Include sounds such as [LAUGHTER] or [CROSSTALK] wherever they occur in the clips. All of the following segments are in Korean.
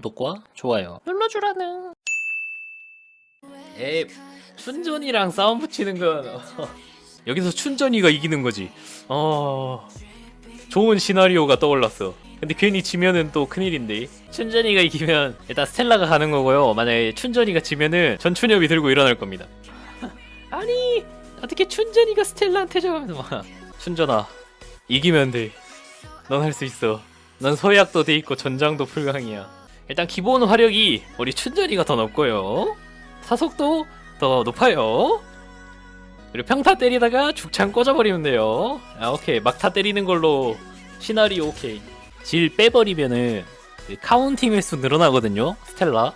구독과 좋아요 눌러주라는. 에 춘전이랑 싸움 붙이는 건 어, [LAUGHS] 여기서 춘전이가 이기는 거지. 어 좋은 시나리오가 떠올랐어. 근데 괜히 지면은 또 큰일인데. 춘전이가 이기면 일단 스텔라가 가는 거고요. 만약에 춘전이가 지면은 전춘엽이 들고 일어날 겁니다. [LAUGHS] 아니 어떻게 춘전이가 스텔라한테 져가면서 막. 춘전아 이기면 돼넌 할 수 있어. 넌 서약도 돼 있고 전장도 풀강이야 일단 기본 화력이 우리 춘전이가 더 높고요. 사속도 더 높아요. 그리고 평타 때리다가 죽창 꽂아버리면 돼요. 아 오케이. 막타 때리는 걸로 시나리오 오케이. 질 빼버리면은 그 카운팅 횟수 늘어나거든요. 스텔라.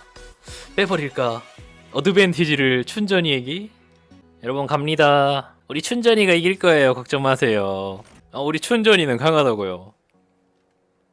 빼버릴까? 어드밴티지를 춘전이에게 여러분 갑니다. 우리 춘전이가 이길 거예요. 걱정 마세요. 어, 우리 춘전이는 강하다고요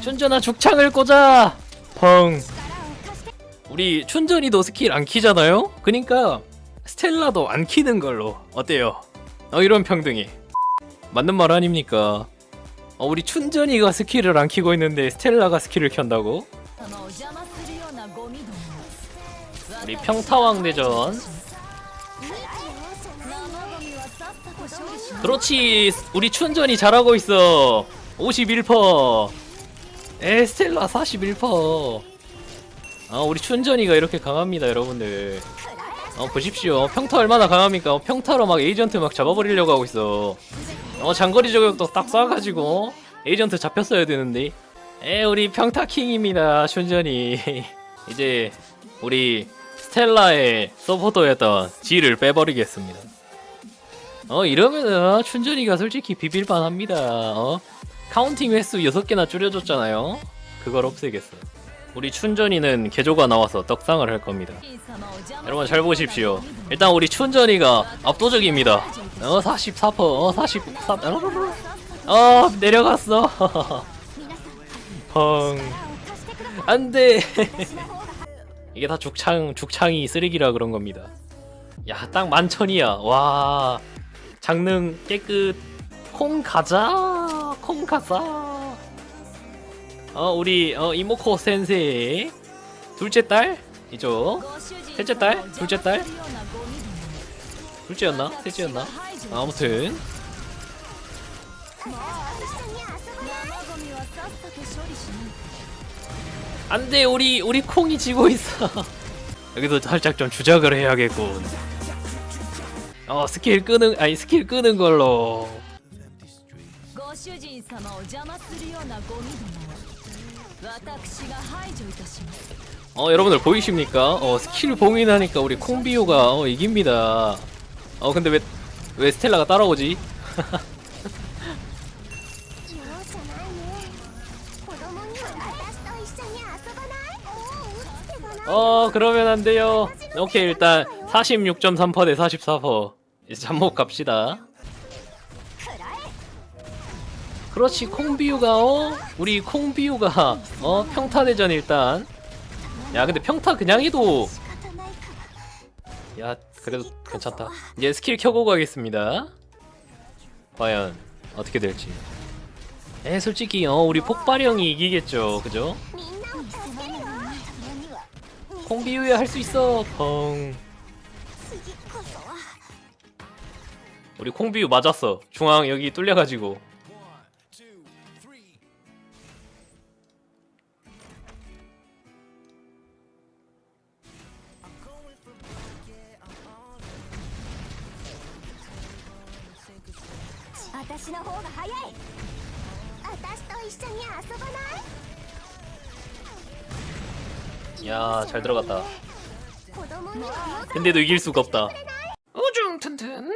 춘전아 죽창을 꽂아 펑 우리 춘전이도 스킬 안 키잖아요? 그니까 스텔라도 안 키는 걸로 어때요? 어 이런 평등이 맞는 말 아닙니까? 어 우리 춘전이가 스킬을 안 키고 있는데 스텔라가 스킬을 켠다고? 우리 평타왕대전 그렇지 우리 춘전이 잘하고 있어 51% 에 스텔라 41%. 아 우리 춘전이가 이렇게 강합니다 여러분들. 어 보십시오 평타 얼마나 강합니까? 어, 평타로 막 에이전트 막 잡아버리려고 하고 있어. 어 장거리 저격도 딱 쏴가지고 에이전트 잡혔어야 되는데. 에 우리 평타 킹입니다 춘전이. [LAUGHS] 이제 우리 스텔라의 서포터였던 지를 빼버리겠습니다. 어 이러면은 춘전이가 솔직히 비빌만 합니다 어 카운팅 횟수 6개나 줄여줬잖아요. 그걸 없애겠어요. 우리 춘전이는 개조가 나와서 떡상을 할 겁니다. 여러분 잘 보십시오. 일단 우리 춘전이가 압도적입니다. 어 44%, 어 44, 어? 어 내려갔어. [LAUGHS] 펑. 안돼. [LAUGHS] 이게 다 죽창 죽창이 쓰레기라 그런 겁니다. 야 딱 만천이야. 와 장능 깨끗 콩 가자. 콩가사 어 우리 어 이모코 센세이. 둘째 딸? 이죠 셋째 딸? 둘째 딸? 둘째였나? 셋째였나? 아무튼. 안돼 우리 우리 콩이 지고 있어. [LAUGHS] 여기도 살짝 좀 주작을 해야겠군. 어 스킬 끄는 아니 스킬 끄는 걸로. 主人様を邪魔するようなゴミどもは私が排除いたします 어 여러분들 보이십니까? 어 스킬 봉인하니까 우리 콩비오가 어 이깁니다. 어 근데 왜 왜 스텔라가 따라오지? 容[LAUGHS] 赦ないね子供には私と一緒に遊ばないおう手がない 어 그러면 안 돼요. 오케이 일단 46.3%대 44%. 이제 잠복 갑시다. 그렇지 콩비유가 어? 우리 콩비유가 어? 평타대전 일단. 야 근데 평타 그냥 해도. 야 그래도 괜찮다. 이제 스킬 켜고 가겠습니다. 과연 어떻게 될지. 에 솔직히 어 우리 폭발형이 이기겠죠. 그죠? 콩비유야 할 수 있어. 펑. 우리 콩비유 맞았어. 중앙 여기 뚫려가지고. 私の方が早い私と一緒に遊ばない?」 야 잘 들어갔다 子供にはもっと 근데도 이길 수가 없다 우중 튼튼